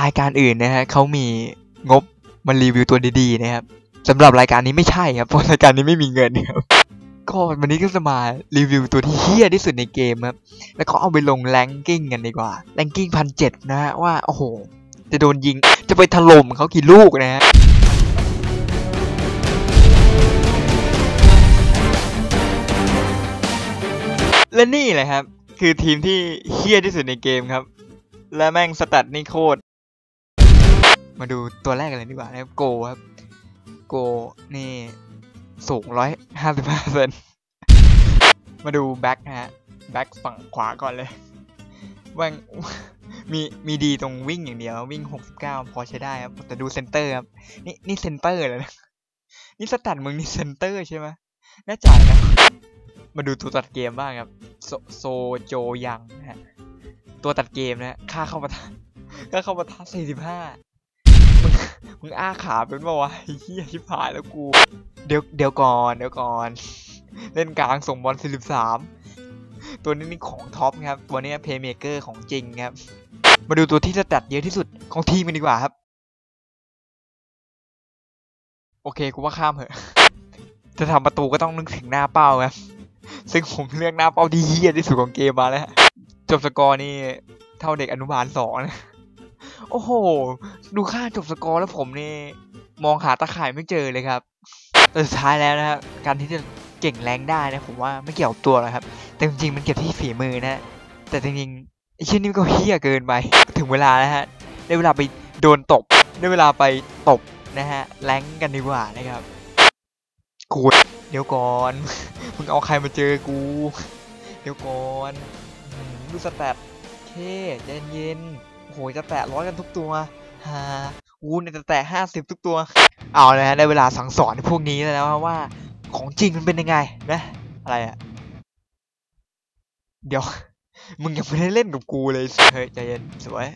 รายการอื่นนะฮะเขามีงบมารีวิวตัวดีๆนะครับสำหรับรายการนี้ไม่ใช่ครับเพราะรายการนี้ไม่มีเงินครับก็วันนี้ก็จะมารีวิวตัวที่เฮี้ยที่สุดในเกมครับ แล้วก็เอาไปลงแรงกิ้งกันดีกว่าแรงกิ้งพันเจ็ดนะฮะว่า โอ้โห จะโดนยิงจะไปถล่มเขากี่ลูกนะฮะและนี่แหละครับ คือทีมที่เฮี้ยที่สุดในเกมครับ และแม่งสตัดนี่โคตร มาดูตัวแรกกันเลยดีกว่านะครับโกครับ โกนี่สูงร้อยห้าสิบห้าเซนมาดูแบ็คฮะแบ็คฝั่งขวาก่อนเลยว่งมีมีดีตรงวิ่งอย่างเดียว วิ่ง69พอใช้ได้ครับแต่ดูเซนเตอร์ครับนี่นี่เซนเตอร์เลยนะนี่สแตัดมึงนี่เซนเตอร์ใช่ไหมน่าจ่ายนะมาดูตัวตัดเกมบ้างครับ โซโซโจยังนะฮะตัวตัดเกมนะค่าเข้าประทาค่าเข้าประทาน45 มึงมึงอ้าขาเป็นปะวะเฮียชิบหายแล้วกู เดี๋ยวเดี๋ยวก่อนเดี๋ยวก่อน เล่นกลางส่งบอล43ตัวนี้นี่ของท็อปครับ ตัวนี้เพย์เมเกอร์ของจริงครับ มาดูตัวที่สแตัดเยอะที่สุดของทีมกันดีกว่าครับ โอเคกูว่าข้ามเหอะ จะทำประตูก็ต้องนึกถึงหน้าเป้าครับ ซึ่งผมเลือกหน้าเป้าที่เฮี้ยที่สุดของเกมมาแล้ว จบสกอร์นี่เท่าเด็กอนุบาลสองนะ โอ้โห ดูค่าจบสกอร์แล้วผมนี่ มองหาตะข่ายไม่เจอเลยครับแต่สุดท้ายแล้วนะครับการที่จะเก่งแรงได้นะผมว่าไม่เกี่ยวกับตัวหรอกครับ แต่จริงๆมันเกี่ยวที่ฝีมือนะ แต่จริงๆไอ้ชิ้นนี้ก็เฮี้ยเกินไป ถึงเวลาแล้วฮะ ได้เวลาไปโดนตบ ได้เวลาไปตบนะฮะ แรงกันดีกว่านะครับ กูเดี๋ยวก่อน มึงเอาใครมาเจอกู เดี๋ยวก่อนดูสแตทเคใจเย็น โอ้โหจะแตะร้อยกันทุกตัวฮ่ากูนจะแตะห้าสิบทุกตัว เอาเลยฮะได้เวลาสั่งสอนพวกนี้แล้วนะว่าของจริงมันเป็นยังไงนะอะไรอะเดี๋ยว มึงยังไม่ได้เล่นกับกูเลยเฮ้ยใจเย็นสวย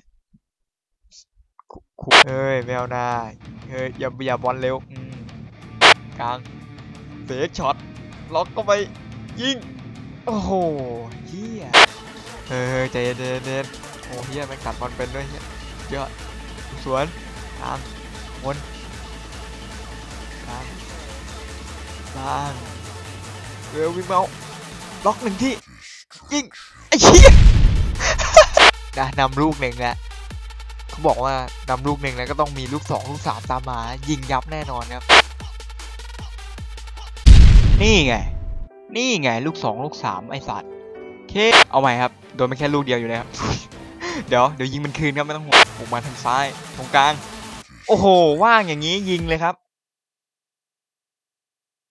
คุเฮ้ยไม่เอาหน้าเฮ้ยอย่าอย่าบอลเร็วอืมกลางเฟกช็อตล็อกก็ไปยิงโอ้โหเฮียเฮ้ยใจเย็น โอ้เฮียแม่งตัดบอลเป็นด้วยเฮียเยอะสวนกลางวนกลางล่างเร็ววิ่งเมาล็อกหนึ่งที่ยิงไอ้เหี้ยนะนำลูกหนึ่งแล้วเขาบอกว่านำลูกหนึ่งแล้วก็ต้องมีลูกสองลูกสามตามมา ยิงยับแน่นอนครับ นี่ไง นี่ไงลูกสองลูกสามไอสัตว์เค เอาใหม่ครับ โดนไปแค่ลูกเดียวอยู่เลยครับ เดี๋ยวเดี๋ยวยิงมันคืนครับไม่ต้องห่วงผมมาทางซ้าย ตรงกลาง โอ้โห ว่างอย่างนี้ยิงเลยครับ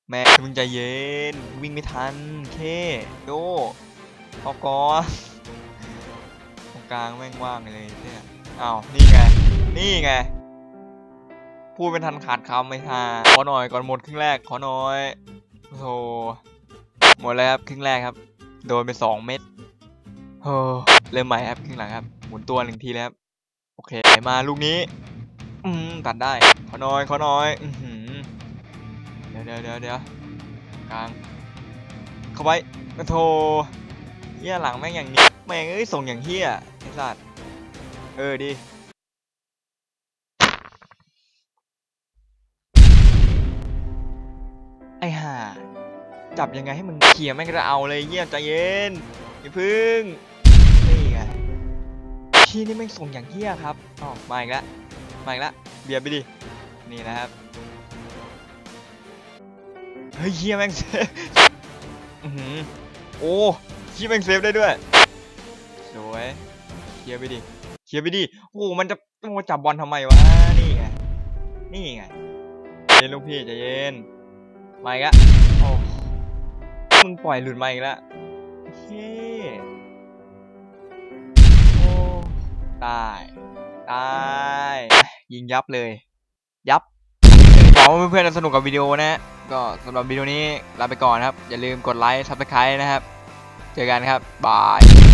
แม่มึงใจเย็น วิ่งไม่ทัน เคโดพอกอตรงกลางแม่งว่างเลยเนี่ยอ้าวนี่ไง นี่ไง พูดเป็นทันขาดคำไม่ทาขอหน่อยก่อนหมดครึ่งแรก ขอหน่อยโอ้โหหมดแล้วครับครึ่งแรกครับ โดนไปสองเม็ด โอ้เริ่มใหม่ครับครึ่งหลังครับ หมุนตัวหนึ่งทีแล้วครับโอเคมาลูกนี้ อืมตัดได้ ขอน่อยขอน่อย อืเดี๋ยวเดี๋ยวเดี๋ยวเดี๋ยวกลาง เข้าไปโทเฮียหลังแม่งอย่างนี้ แม่งเอ้ยส่งอย่างเฮียไอ้สัตว์เออดีไอ้ห่าจับยังไงให้มึงเขี่ยแม่งก็จะเอาเลยเยี่ยมใจเย็นอย่าพึ่ง พี่นี่แม่งส่งอย่างเฮี้ยครับอ๋อมาอีกแล้วมาอีกแล้วเบียร์ไปดิ นี่นะครับ เฮ้ยเฮี้ยแม่งเซฟอื้อหือโอ้เฮียแม่งเซฟได้ด้วย สวยเคลียไปดิเคลียไปดิ โอ้มันจะมาจับบอลทำไมวะ นี่ไง นี่ไงเย็นลูกพี่ใจเย็น มาอีกแล้วโอ้มึงปล่อยหลุดมาอีกแล้วเฮ้ ตาย ตาย ยิงยับเลย ยับหวังว่าเพื่อนๆจะสนุกกับวิดีโอนะฮะก็สำหรับวิดีโอนี้ลาไปก่อนครับ อย่าลืมกดไลค์ซับสไครต์นะครับ เจอกันครับ บาย